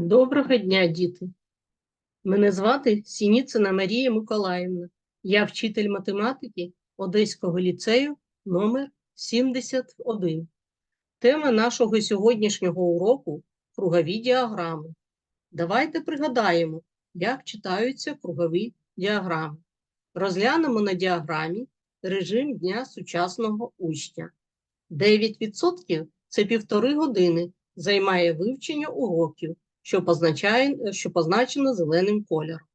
Доброго дня, діти! Мене звати Сініцина Марія Миколаївна. Я вчитель математики Одеського ліцею номер 71. Тема нашого сьогоднішнього уроку кругові діаграми. Давайте пригадаємо, як читаються кругові діаграми. Розглянемо на діаграмі режим дня сучасного учня. 9% це півтори години займає вивчення уроків що, позначає, що позначено зеленим кольором.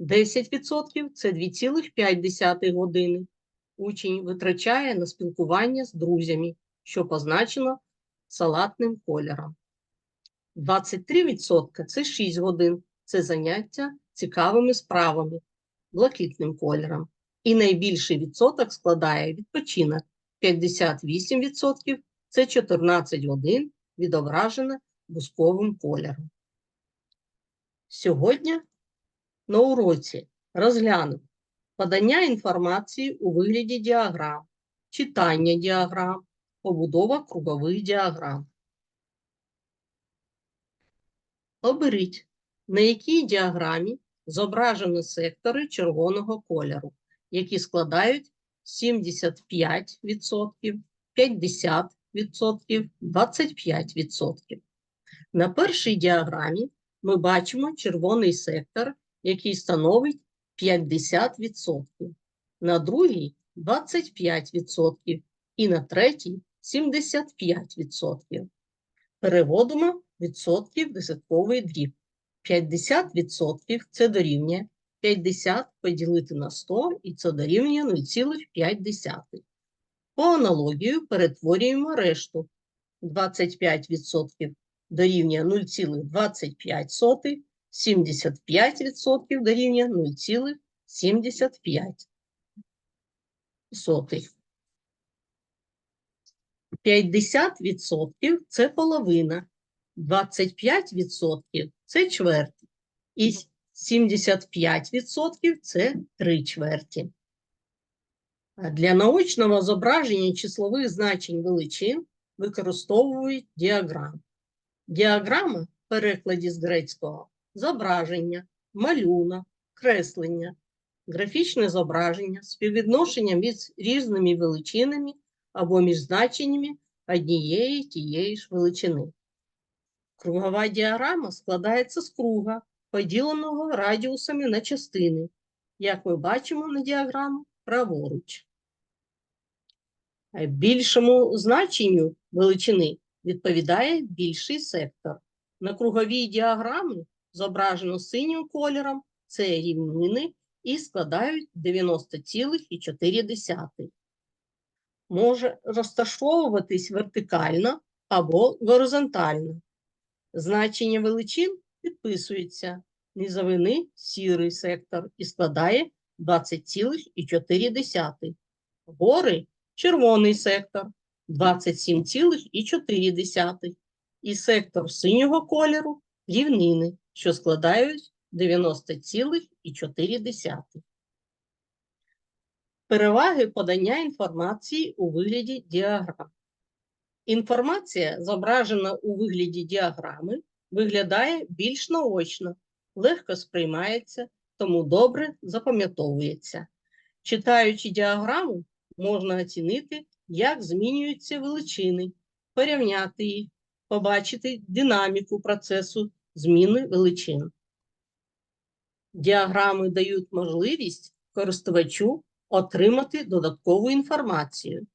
10% це 2,5 години. Учень витрачає на спілкування з друзями, що позначено салатним кольором. 23% це 6 годин. Це заняття цікавими справами, блакитним кольором. І найбільший відсоток складає відпочинок 58% це 14 годин відображено бусковим кольором. Сьогодні на уроці розглянемо подання інформації у вигляді діаграм, читання діаграм, побудова кругових діаграм. Оберіть, на якій діаграмі зображені сектори червоного кольору, які складають 75%, 50%, 25%. На першій діаграмі ми бачимо червоний сектор, який становить 50%, на другій 25% і на третій 75%. Переводимо відсотки в десятковий дріб. 50% це дорівнює 50 поділити на 100 і це дорівнює 0,5. По аналогію перетворюємо решту 25% дорівнює 0,25, 75% дорівнює 0,75. 50% це половина, 25% це чверть, і 75% це три чверті. Для наочного зображення числових значень величин використовують Діаграма в перекладі з грецького зображення, малюнок, креслення, графічне зображення, співвідношення між різними величинами або між значеннями однієї тієї ж величини. Кругова діаграма складається з круга, поділеного радіусами на частини, як ми бачимо на діаграмі праворуч. Більшому значенню величини відповідає більший сектор. На круговій діаграмі зображено синім кольором це рівнини і складають 90,4. Може розташовуватись вертикально або горизонтально. Значення величин підписується низовини сірий сектор і складає 20,4. Гори червоний сектор 27,4 і сектор синього кольору рівнини, що складають 90,4. Переваги подання інформації у вигляді діаграм. Інформація, зображена у вигляді діаграми, виглядає більш наочно, легко сприймається, тому добре запам'ятовується. Читаючи діаграму, можна оцінити як змінюються величини, порівняти їх, побачити динаміку процесу зміни величин. Діаграми дають можливість користувачу отримати додаткову інформацію.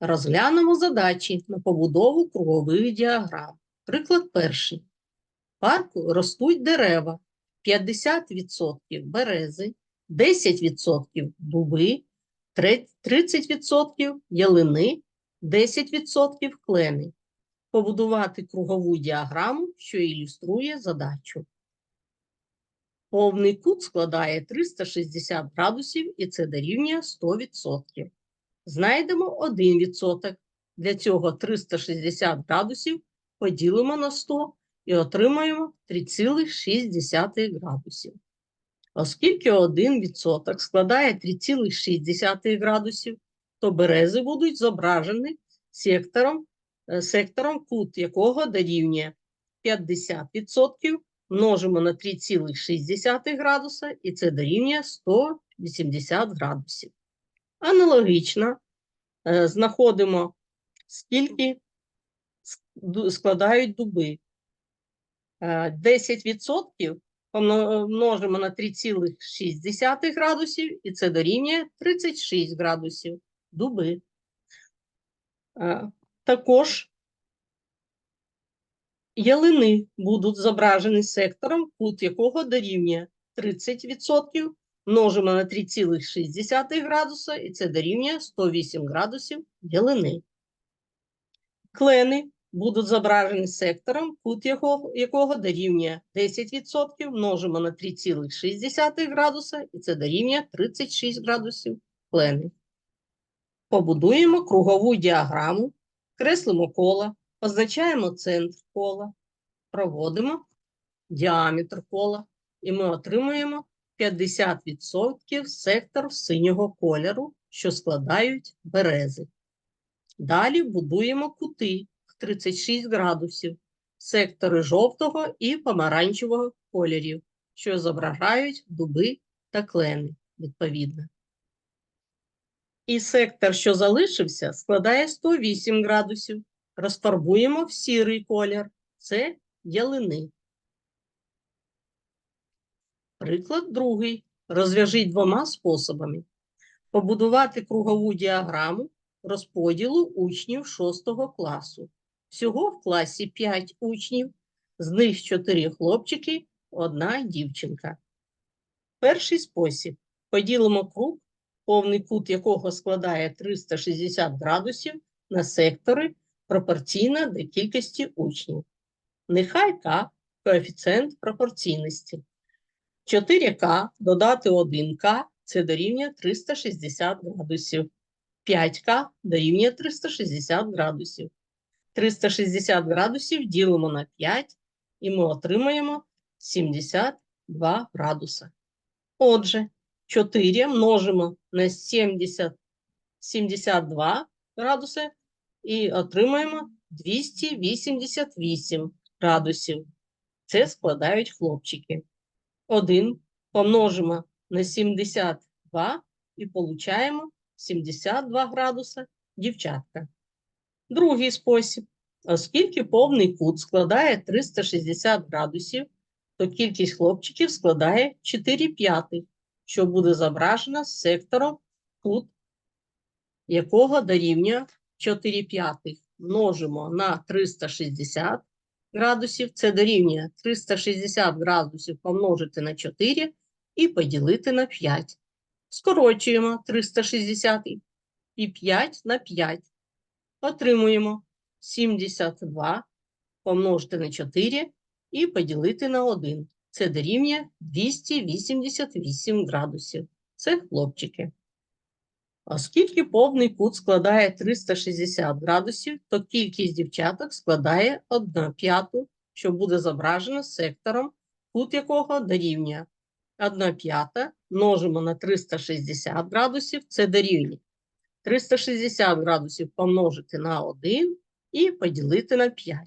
Розглянемо задачі на побудову кругових діаграм. Приклад перший. В парку ростуть дерева, 50% берези, 10% дуби, 30% ялини, 10% клени. Побудувати кругову діаграму, що ілюструє задачу. Повний кут складає 360 градусів і це дорівнює 100%. Знайдемо 1%. Для цього 360 градусів поділимо на 100 і отримаємо 3,6 градусів. Оскільки 1% складає 3,6 градусів, то берези будуть зображені сектором, е, сектором кут якого дорівнює 50% множимо на 3,6 градуса, і це дорівнює 180 градусів. Аналогічно е, знаходимо, скільки складають дуби. Е, 10% множимо на 3,6 градусів, і це дорівнює 36 градусів дуби. Е, Також ялини будуть зображені сектором, кут якого дорівнює 30%, множимо на 3,6 градуса, і це дорівнює 108 градусів ялини. Клени будуть зображені сектором, кут якого, якого дорівнює 10%, множимо на 3,6 градуса, і це дорівнює 36 градусів клени. Побудуємо кругову діаграму, креслимо коло, позначаємо центр кола, проводимо діаметр кола, і ми отримуємо 50% сектор синього кольору, що складають берези. Далі будуємо кути 36 градусів, сектори жовтого і помаранчевого кольорів, що зображають дуби та клени, відповідно. І сектор, що залишився, складає 108 градусів. Розфарбуємо в сірий колір. Це ялини. Приклад другий. Розв'яжіть двома способами. Побудувати кругову діаграму розподілу учнів 6 класу. Всього в класі 5 учнів, з них 4 хлопчики, одна дівчинка. Перший спосіб. Поділимо круг, повний кут якого складає 360 градусів на сектори пропорційно до кількості учнів. Нехай К коефіцієнт пропорційності. 4К додати 1К це дорівнює 360 градусів. 5К дорівнює 360 градусів. 360 градусів ділимо на 5 і ми отримаємо 72 градуса. Отже, 4 множимо на 70, 72 градуси і отримаємо 288 градусів. Це складають хлопчики. 1 помножимо на 72 і получаємо 72 градуса дівчатка. Другий спосіб. Оскільки повний кут складає 360 градусів, то кількість хлопчиків складає 4 п'ятих, що буде зображено з сектором кут, якого дорівнює 4 п'ятих. Множимо на 360 градусів, це дорівнює 360 градусів помножити на 4 і поділити на 5. Скорочуємо 360 і 5 на 5. Отримуємо 72 помножити на 4 і поділити на 1. Це дорівнює 288 градусів. Це хлопчики. Оскільки повний кут складає 360 градусів, то кількість дівчаток складає 1 п'яту, що буде зображено сектором, кут якого дорівнює 1 п'ята, множимо на 360 градусів, це дорівнює 360 градусів помножити на 1 і поділити на 5.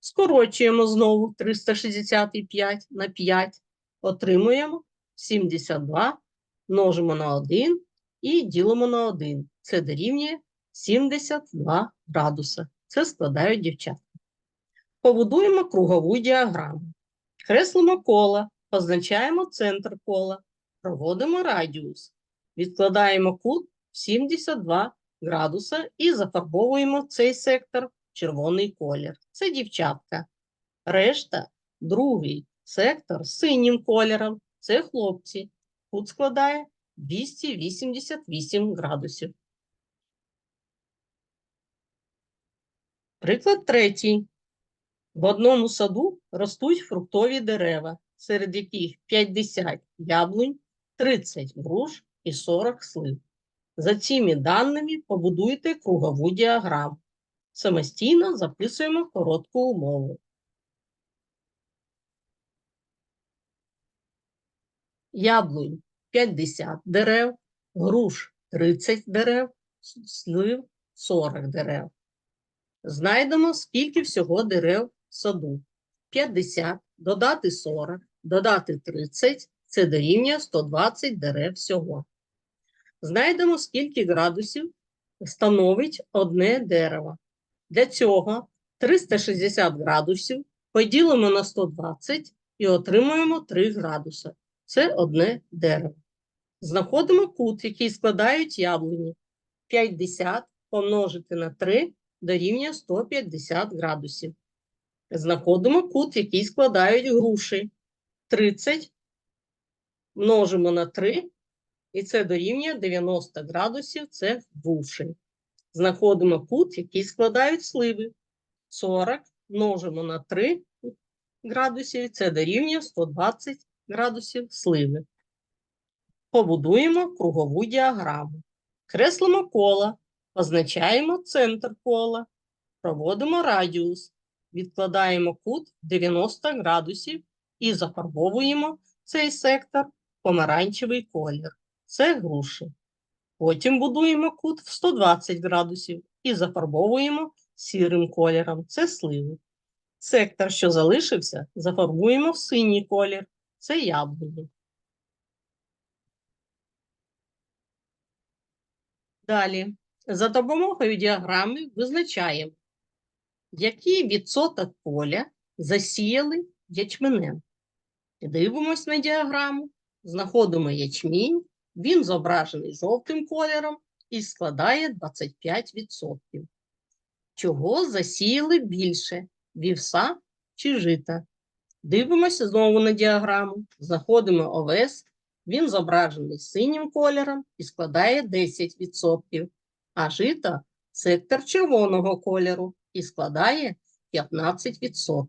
Скорочуємо знову 365 на 5, отримуємо 72, множимо на 1 і ділимо на 1. Це дорівнює 72 градуса. Це складають дівчата. Побудуємо кругову діаграму. Креслимо коло, позначаємо центр кола, проводимо радіус, відкладаємо кут 72 градуса і зафарбовуємо цей сектор в червоний колір. Це дівчатка. Решта другий сектор з синім кольором. Це хлопці. Кут складає 288 градусів. Приклад третій. В одному саду ростуть фруктові дерева, серед яких 50 яблунь, 30 груш і 40 слив. За цими даними побудуйте кругову діаграму. Самостійно записуємо коротку умову. Яблунь 50 дерев, груш 30 дерев, слив 40 дерев. Знайдемо, скільки всього дерев в саду. 50, додати 40, додати 30 це дорівнює 120 дерев всього. Знайдемо, скільки градусів становить одне дерево. Для цього 360 градусів поділимо на 120 і отримуємо 3 градуси. Це одне дерево. Знаходимо кут, який складають яблуні. 50 помножити на 3 дорівнює 150 градусів. Знаходимо кут, який складають груші. 30 множимо на 3, і це дорівнює 90 градусів, це груші. Знаходимо кут, який складають сливи. 40 множимо на 3 градусів, це дорівнює 120 градусів сливи. Побудуємо кругову діаграму. Креслимо коло, позначаємо центр кола, проводимо радіус, відкладаємо кут 90 градусів і зафарбовуємо цей сектор помаранчевий колір. Це груші. Потім будуємо кут в 120 градусів і зафарбовуємо сірим кольором. Це сливи. Сектор, що залишився, зафарбуємо в синій колір. Це яблуні. Далі, за допомогою діаграми визначаємо, який відсоток поля засіяли ячменем. Дивимось на діаграму, знаходимо ячмінь, він зображений жовтим кольором і складає 25%. Чого засіяли більше вівса чи жита? Дивимося знову на діаграму, знаходимо овес, він зображений синім кольором і складає 10%, а жита сектор червоного кольору і складає 15%.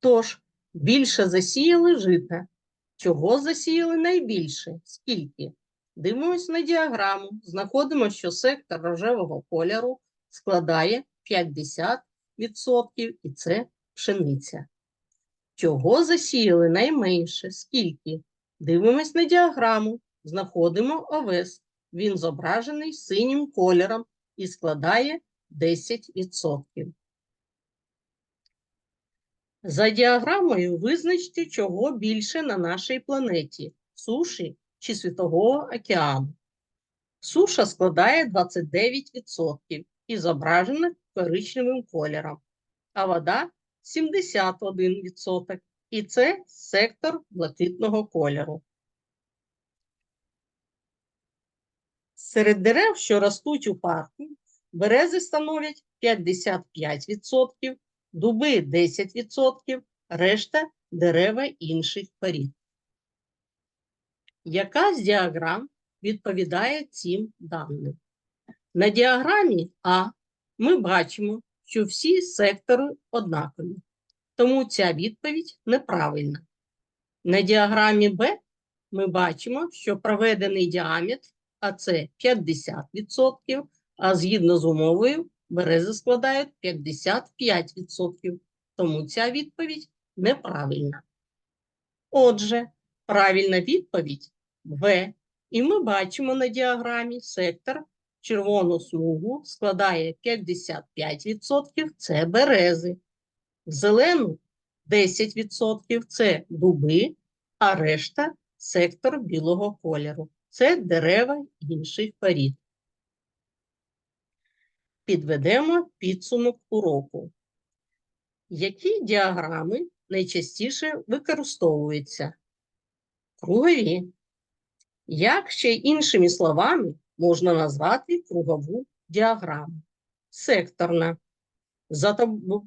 Тож, більше засіяли жита. Чого засіяли найбільше? Скільки? Дивимось на діаграму, знаходимо, що сектор рожевого кольору складає 50% і це пшениця. Чого засіяли найменше? Скільки? Дивимось на діаграму, знаходимо овес. Він зображений синім кольором і складає 10%. За діаграмою визначте, чого більше на нашій планеті суші чи Світового океану. Суша складає 29% і зображена коричневим кольором, а вода 71%. І це сектор блакитного кольору. Серед дерев, що ростуть у парку, берези становлять 55%, дуби 10%, решта дерева інших порід. Яка з діаграм відповідає цим даним? На діаграмі А ми бачимо, що всі сектори однакові, тому ця відповідь неправильна. На діаграмі Б ми бачимо, що проведений діаметр, а це 50%, а згідно з умовою берези складають 55%, тому ця відповідь неправильна. Отже, правильна відповідь В. І ми бачимо на діаграмі сектор червону смугу складає 55% це берези, зелену 10% це дуби, а решта сектор білого кольору. Це дерева інших порід. Підведемо підсумок уроку. Які діаграми найчастіше використовуються? Кругові. Як ще іншими словами можна назвати кругову діаграму? Секторна. За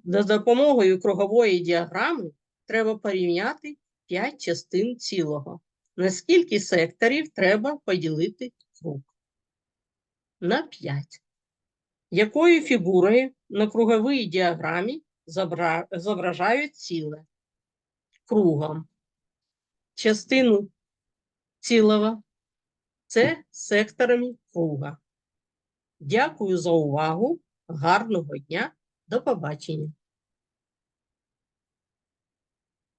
допомогою кругової діаграми треба порівняти 5 частин цілого. На скільки секторів треба поділити круг? На 5. Якою фігурою на круговій діаграмі зображають ціле? Кругом. Частину цілого це секторами круга. Дякую за увагу. Гарного дня. До побачення.